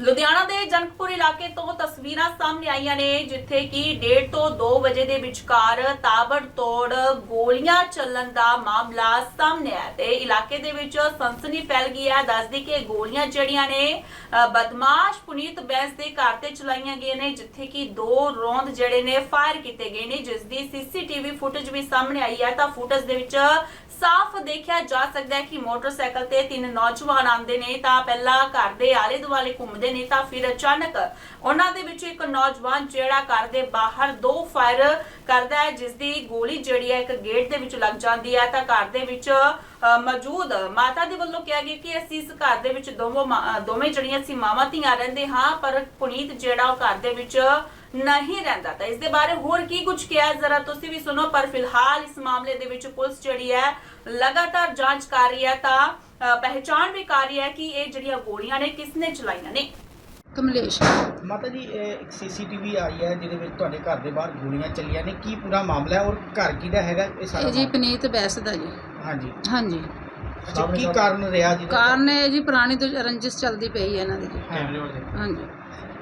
ਲੁਧਿਆਣਾ ਦੇ ਜਨਕਪੁਰ ਇਲਾਕੇ ਤੋਂ ਤਸਵੀਰਾਂ ਸਾਹਮਣੇ ਆਈਆਂ ਨੇ, ਜਿੱਥੇ ਕਿ 1:30 ਤੋਂ 2 ਵਜੇ ਦੇ ਵਿਚਕਾਰ ਤਾਬੜਤੋੜ ਗੋਲੀਆਂ ਚੱਲਣ ਦਾ ਮਾਮਲਾ ਸਾਹਮਣੇ ਆਇਆ ਤੇ ਇਲਾਕੇ ਦੇ ਵਿੱਚ ਸਨਸਨੀ ਫੈਲ ਗਈ ਹੈ। ਦੱਸਦੀ ਕਿ ਗੋਲੀਆਂ ਜਿਹੜੀਆਂ ਨੇ ਬਦਮਾਸ਼ ਪੁਨੀਤ ਬੈਂਸ ਦੇ ਘਰ ਤੇ ਚਲਾਈਆਂ ਗਈਆਂ ਨੇ, ਜਿੱਥੇ ਕਿ ਦੋ ਰੌਂਦ ਜਿਹੜੇ ਨੇ ਫਾਇਰ ਕੀਤੇ ਗਏ ਨੇ। ਜਿਸ ਦੀ ਸੀਸੀਟੀਵੀ ਫੁਟੇਜ ਵੀ ਸਾਹਮਣੇ ਆਈ ਹੈ ਤਾਂ ਫੁਟੇਜ ਦੇ ਵਿੱਚ ਸਾਫ਼ ਦੇਖਿਆ ਜਾ ਸਕਦਾ ਹੈ ਕਿ ਮੋਟਰਸਾਈਕਲ ਤੇ ਤਿੰਨ ਨੌਜਵਾਨ ਆਉਂਦੇ ਨੇ। ਤਾਂ ਪਹਿਲਾਂ ਘਰ ਦੇ ਆਲੇ ਦੁਆਲੇ ਘੁੰਮਦੇ ਨੇ ਤਾਂ ਫਿਰ ਅਚਾਨਕ ਉਹਨਾਂ ਦੇ ਵਿੱਚ ਇੱਕ ਨੌਜਵਾਨ ਜਿਹੜਾ ਘਰ ਦੇ ਬਾਹਰ ਦੋ ਫਾਇਰ ਕਰਦਾ ਹੈ ਜਿਸ ਦੀ ਗੋਲੀ ਜਿਹੜੀ ਹੈ ਇੱਕ ਗੇਟ ਦੇ ਵਿੱਚ ਲੱਗ ਜਾਂਦੀ ਹੈ। ਤਾਂ ਘਰ ਦੇ ਵਿੱਚ ਮੌਜੂਦ ਮਾਤਾ ਦੇ ਵੱਲੋਂ ਕਿਹਾ ਗਿਆ ਕਿ ਅਸੀਂ ਇਸ ਘਰ ਦੇ ਵਿੱਚ ਦੋਵੇਂ ਦੋਵੇਂ ਜਿਹੜੀਆਂ ਸੀ ਮਾਵਾਂ ਧੀਆਂ ਰਹਿੰਦੇ ਹਾਂ, ਪਰ ਪੁਨੀਤ ਜਿਹੜਾ ਉਹ ਘਰ ਦੇ ਵਿੱਚ ਨਹੀਂ ਰਹਿੰਦਾ। ਤਾਂ ਇਸ ਦੇ ਬਾਰੇ ਹੋਰ ਕੀ ਕੁਝ ਕਿਹਾ ਜ਼ਰਾ ਤੁਸੀਂ ਵੀ ਸੁਣੋ, ਪਰ ਫਿਲਹਾਲ ਇਸ ਮਾਮਲੇ ਦੇ ਵਿੱਚ ਪੁਲਿਸ ਜਿਹੜੀ ਹੈ ਲਗਾਤਾਰ ਜਾਂਚ ਕਰ ਰਹੀ ਹੈ ਤਾਂ ਪਹਿਚਾਣ ਵੀ ਕਰ ਰਹੀ ਹੈ ਕਿ ਇਹ ਜਿਹੜੀਆਂ ਗੋਲੀਆਂ ਨੇ ਕਿਸ ਨੇ ਚਲਾਈਆਂ ਨੇ? ਕਮਲੇਸ਼। ਮਾਤਾ ਜੀ ਇਹ ਇੱਕ ਸੀਸੀਟੀਵੀ ਆਈ ਹੈ ਜਿਹਦੇ ਵਿੱਚ ਤੁਹਾਡੇ ਘਰ ਦੇ ਬਾਹਰ ਗੋਲੀਆਂ ਚੱਲੀਆਂ ਨੇ। ਕੀ ਪੂਰਾ ਮਾਮਲਾ ਹੈ ਔਰ ਘਰ ਕਿਹਦਾ ਹੈਗਾ? ਇਹ ਸਾਰਾ ਇਹ ਜੀ ਮਾਮਲਾ? ਪਨੀਤ ਬੈਸ ਦਾ ਜੀ। ਹਾਂਜੀ। ਹਾਂਜੀ। ਅੱਛਾ ਕੀ ਕਾਰਨ ਰਿਹਾ ਜੀ? ਕਾਰਨ ਇਹ ਜੀ ਪੁਰਾਣੀ ਤੋਂ ਰੰਜਿਸ਼ ਚੱਲਦੀ ਪਈ ਹੈ ਇਹਨਾਂ ਦੀ। ਜੀ ਹਾਂਜੀ।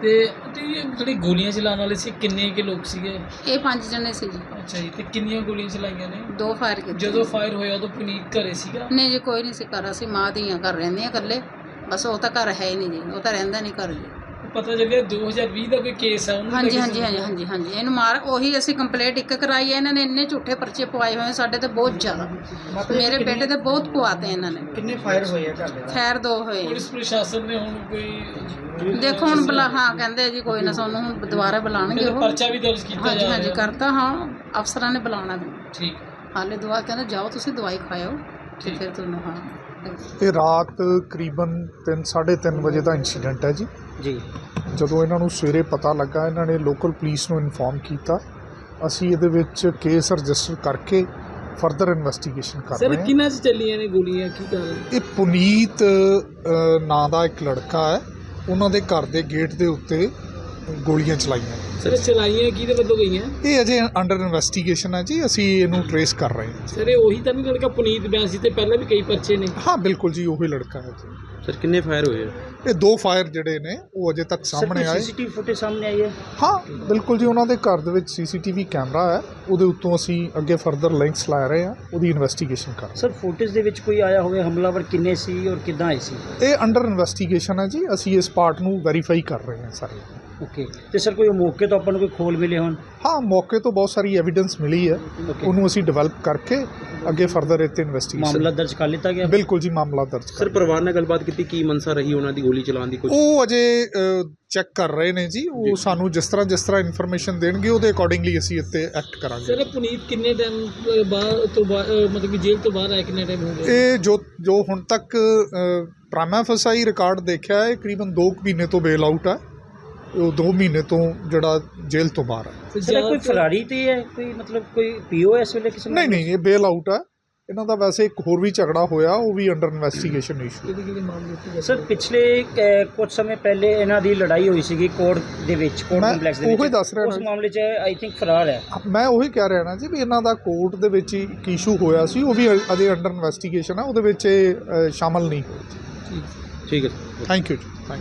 ਤੇ ਤੇ ਜਿਹੜੇ ਗੋਲੀਆਂ ਚਲਾਉਣ ਵਾਲੇ ਸੀ ਕਿੰਨੇ ਕੇ ਲੋਕ ਸੀਗੇ? ਇਹ ਪੰਜ ਜਣੇ ਸੀ ਜੀ। ਅੱਛਾ ਜੀ ਤੇ ਕਿੰਨੀਆਂ ਗੋਲੀਆਂ ਚਲਾਈਆਂ ਨੇ? ਦੋ ਫਾਇਰ ਕੀਤੇ ਜਦੋਂ ਫਾਇਰ ਹੋਇਆ ਉਦੋਂ ਪੁਨੀਤ ਘਰੇ ਸੀਗਾ? ਨਹੀਂ ਜੀ ਕੋਈ ਨਹੀਂ ਸੀ ਘਰ ਅਸੀਂ ਮਾਂ ਧੀਆਂ ਘਰ ਰਹਿੰਦੇ ਆ ਇਕੱਲੇ। ਬਸ ਉਹ ਤਾਂ ਘਰ ਹੈ ਹੀ ਨਹੀਂ ਜੀ ਉਹ ਤਾਂ ਰਹਿੰਦਾ ਨਹੀਂ ਘਰ ਜੀ। ਪਤਾ ਚੱਲਿਆ 2020 ਦਾ ਕੋਈ ਕੇਸ ਹੈ ਉਹਨੂੰ ਹਾਂਜੀ ਲੈ ਕੇ ਹਾਂਜੀ ਹਾਂਜੀ ਹਾਂਜੀ ਹਾਂਜੀ। ਇਹਨੂੰ ਮਾਰ ਉਹੀ ਅਸੀਂ ਕੰਪਲੇਂਟ ਇੱਕ ਕਰਾਈ ਹੈ ਇਹਨਾਂ ਨੇ ਇੰਨੇ ਝੂਠੇ ਪਰਚੇ ਪਵਾਏ ਹੋਏ ਸਾਡੇ ਤੇ ਬਹੁਤ ਜ਼ਿਆਦਾ। ਮੇਰੇ ਕਿੰਨੇ- ਬੇਟੇ ਤੇ ਬਹੁਤ ਪਵਾਤੇ ਇਹਨਾਂ ਨੇ। ਕਿੰਨੇ ਫਾਇਰ ਹੋਏ ਆ ਘਰ ਦੇ ਬਾਹਰ? ਖੈਰ ਦੋ ਹੋਏ ਪੁਲਿਸ ਪ੍ਰਸ਼ਾਸਨ ਨੇ ਹੁਣ ਕੋਈ ਦੇਖੋ ਹੁਣ ਬੁਲਾ ਹਾਂ ਕਹਿੰਦੇ ਜੀ ਕੋਈ ਨਾ ਸਾਨੂੰ ਹੁਣ ਦੁਬਾਰਾ ਬੁਲਾਣਗੇ ਉਹ। ਪਰਚਾ ਵੀ ਦਰਜ ਕੀਤਾ ਹਾਂਜੀ ਜਾ ਹਾਂਜੀ ਰਿਹਾ। ਕਰਤਾ ਹਾਂ ਅਫਸਰਾਂ ਨੇ ਬੁਲਾਉਣਾ ਵੀ। ਠੀਕ। ਹਾਲੇ ਦਵਾ ਕਹਿੰਦੇ ਜਾਓ ਤੁਸੀਂ ਦਵਾਈ ਖਾਓ ਤੇ ਠੀਕ। ਫਿਰ ਤੁਹਾਨੂੰ ਹਾਂ। ਇਹ ਰਾਤ ਕਰੀਬਨ 3:30 ਵਜੇ ਦਾ ਇਨਸੀਡੈਂਟ ਹੈ ਜੀ। ਜੀ। ਜਦੋਂ ਇਹਨਾਂ ਨੂੰ ਸਵੇਰੇ ਪਤਾ ਲੱਗਾ ਇਹਨਾਂ ਨੇ ਲੋਕਲ ਪੁਲਿਸ ਨੂੰ ਇਨਫੋਰਮ ਕੀਤਾ। ਅਸੀਂ ਇਹਦੇ ਵਿੱਚ ਕੇਸ ਰਜਿਸਟਰ ਕਰਕੇ ਫਰਦਰ ਇਨਵੈਸਟੀਗੇਸ਼ਨ ਕਰ ਸਰ ਰਹੇ ਹਾਂ। ਕਿੰਨਾ ਚ ਚੱਲੀਆਂ ਨੇ ਗੋਲੀਆਂ? ਕੀ ਕਾਰਨ ਇਹ ਪੁਨੀਤ ਨਾਂ ਦਾ ਇੱਕ ਲੜਕਾ ਹੈ। ਉਹਨਾਂ ਦੇ ਘਰ ਦੇ ਗੇਟ ਦੇ ਉੱਤੇ ਗੋਲੀਆਂ ਚਲਾਈਆਂ। ਸਰ ਚਲਾਈਆਂ ਕਿਹਦੇ ਵੱਲੋਂ ਗਈਆਂ? ਇਹ ਅਜੇ ਅੰਡਰ ਇਨਵੈਸਟੀਗੇਸ਼ਨ ਹੈ ਜੀ ਅਸੀਂ ਇਹਨੂੰ ਟਰੇਸ ਕਰ ਰਹੇ ਹਾਂ। ਸਰ ਇਹ ਉਹੀ ਤਾਂ ਨਹੀਂ ਲੜਕਾ ਪੁਨੀਤ ਬੈਂਸ ਜੀ ਤੇ ਪਹਿਲਾਂ ਵੀ ਕਈ ਪਰਚੇ ਨੇ। ਹਾਂ ਬਿਲਕੁਲ ਜੀ ਉਹੀ ਲੜਕਾ ਹੈ ਜੀ। ਸਰ ਕਿੰਨੇ ਫਾਇਰ ਹੋਏ ਆ? ਇਹ ਦੋ ਫਾਇਰ ਜਿਹੜੇ ਨੇ ਉਹ ਅਜੇ ਤੱਕ ਸਾਹਮਣੇ ਆਏ। ਸੀਸੀਟੀਵੀ ਫੁਟੇਜ ਸਾਹਮਣੇ ਆਈ ਹੈ? ਹਾਂ ਬਿਲਕੁਲ ਜੀ ਉਹਨਾਂ ਦੇ ਘਰ ਦੇ ਵਿੱਚ ਸੀਸੀਟੀਵੀ ਕੈਮਰਾ ਹੈ। ਉਹਦੇ ਉੱਤੋਂ ਅਸੀਂ ਅੱਗੇ ਫਰਦਰ ਲਿੰਕਸ ਲਾ ਰਹੇ ਹਾਂ ਉਹਦੀ ਇਨਵੈਸਟੀਗੇਸ਼ਨ ਕਰ ਰਹੇ ਸਰ ਫੁਟੇਜ ਦੇ ਵਿੱਚ ਕੋਈ ਆਇਆ ਹੋਵੇ ਹਮਲਾਵਰ ਕਿੰਨੇ ਸੀ ਔਰ ਕਿੱਦਾਂ ਆਏ ਸੀ? ਇਹ ਅੰਡਰ ਇਨਵੈਸਟੀਗੇਸ਼ਨ ਹੈ ਜੀ ਅਸੀਂ ਇਸ ਪਾਰਟ ਨੂੰ ਵੈਰੀਫਾਈ ਕਰ ਰਹੇ ਹਾਂ ਸਾਰੇ। ਓਕੇ। ਤੇ ਸਰ ਕੋਈ ਮੌਕੇ ਤੋਂ ਆਪਾਂ ਨੂੰ ਕੋਈ ਖੋਲ ਮਿਲੇ ਹੋਣ? ਹਾਂ ਮੌਕੇ ਤੋਂ ਬਹੁਤ ਸਾਰੀ ਐਵੀਡੈਂਸ ਮਿਲੀ ਹੈ। ਓਕੇ। ਉਹਨੂੰ ਅਸੀਂ ਡਿਵੈਲਪ ਕਰਕੇ ਅੱਗੇ ਫਰਦਰ ਇੱਥੇ ਇਨਵੈਸਟੀਗੇਸ਼ਨ ਮਾਮਲਾ ਦਰਜ ਕਰ ਲਿੱਤਾ ਗਿਆ? ਬਿਲਕੁਲ ਜੀ ਮਾਮਲਾ ਦਰਜ ਸਰ ਕਰ ਪਰਿਵਾਰ ਨਾਲ ਗੱਲਬਾਤ ਕੀਤੀ ਕੀ ਮਨਸਾ ਰਹੀ ਉਹਨਾਂ ਦੀ ਗੋਲੀ ਚਲਾਉਣ ਦੀ ਕੁਝ ਉਹ ਅਜੇ ਚੈੱਕ ਕਰ ਰਹੇ ਨੇ ਜੀ। ਉਹ ਸਾਨੂੰ ਜਿਸ ਤਰ੍ਹਾਂ ਜਿਸ ਤਰ੍ਹਾਂ ਇਨਫੋਰਮੇਸ਼ਨ ਦੇਣਗੇ ਉਹਦੇ ਅਕੋਰਡਿੰਗਲੀ ਅਸੀਂ ਇੱਥੇ ਐਕਟ ਕਰਾਂਗੇ। ਸਰ ਇਹ ਪੁਨੀਤ ਕਿੰਨੇ ਟਾਈਮ ਬਾਅਦ ਤੋਂ ਬਾਅਦ ਅਹ, ਮਤਲਬ ਕਿ ਜੇਲ੍ਹ ਤੋਂ ਬਾਹਰ ਆਇਆ ਕਿੰਨੇ ਟਾਈਮ ਹੋ ਗਿਆ ਇਹ ਜੋ ਜੋ ਹੁਣ ਤੱਕ ਪ੍ਰਾਮਾ ਫਸਾਈ ਰਿਕਾਰਡ ਦੇਖਿਆ ਹੈ ਕਰੀਬਨ 2 ਮਹੀਨੇ ਤੋਂ ਬੇਲ ਆਊਟ ਹੈ। ਉਹ 2 ਮਹੀਨੇ ਤੋਂ ਜਿਹੜਾ ਜੇਲ੍ਹ ਤੋਂ ਬਾਹਰ ਹੈ। ਇਹ ਕੋਈ ਫਰਾਰੀ ਤੇ ਹੈ ਕੋਈ ਮਤਲਬ ਕੋਈ ਪੀਓ ਇਸ ਵੇਲੇ ਕਿਸੇ ਨਹੀਂ ਨਹੀਂ ਇਹ ਬੇਲ ਆਊਟ ਹੈ। ਇਹਨਾਂ ਦਾ ਵੈਸੇ ਇੱਕ ਹੋਰ ਵੀ ਝਗੜਾ ਹੋਇਆ ਉਹ ਵੀ ਅੰਡਰ ਇਨਵੈਸਟੀਗੇਸ਼ਨ ਇਸ਼ੂ ਕਿਹਦੇ ਕਿਹਦੇ ਮਾਮਲੇ ਉੱਤੇ ਸਰ ਪਿਛਲੇ ਕੁਝ ਸਮੇਂ ਪਹਿਲੇ ਇਹਨਾਂ ਦੀ ਲੜਾਈ ਹੋਈ ਸੀਗੀ ਕੋਰਟ ਦੇ ਵਿੱਚ ਕੋਰਟ ਮੈਂ ਕੰਪਲੈਕਸ ਦੇ ਉਹੀ ਵਿੱਚ। ਦੱਸ ਰਿਹਾ ਉਸ। ਮਾਮਲੇ 'ਚ ਆਈ ਥਿੰਕ ਫਰਾਰ ਹੈ। ਮੈਂ ਉਹੀ ਕਹਿ ਰਿਹਾ ਨਾ ਜੀ ਵੀ ਇਹਨਾਂ ਦਾ ਕੋਰਟ ਦੇ ਵਿੱਚ ਹੀ ਇੱਕ ਇਸ਼ੂ ਹੋਇਆ ਸੀ ਉਹ ਵੀ ਅਜੇ ਅੰਡਰ ਇਨਵੈਸਟੀਗੇਸ਼ਨ ਹੈ ਉਹਦੇ ਵਿੱਚ ਸ਼ਾਮਲ ਨਹੀਂ ਹੋਏ ਠੀਕ ਹੈ। Thank you ji. Thank you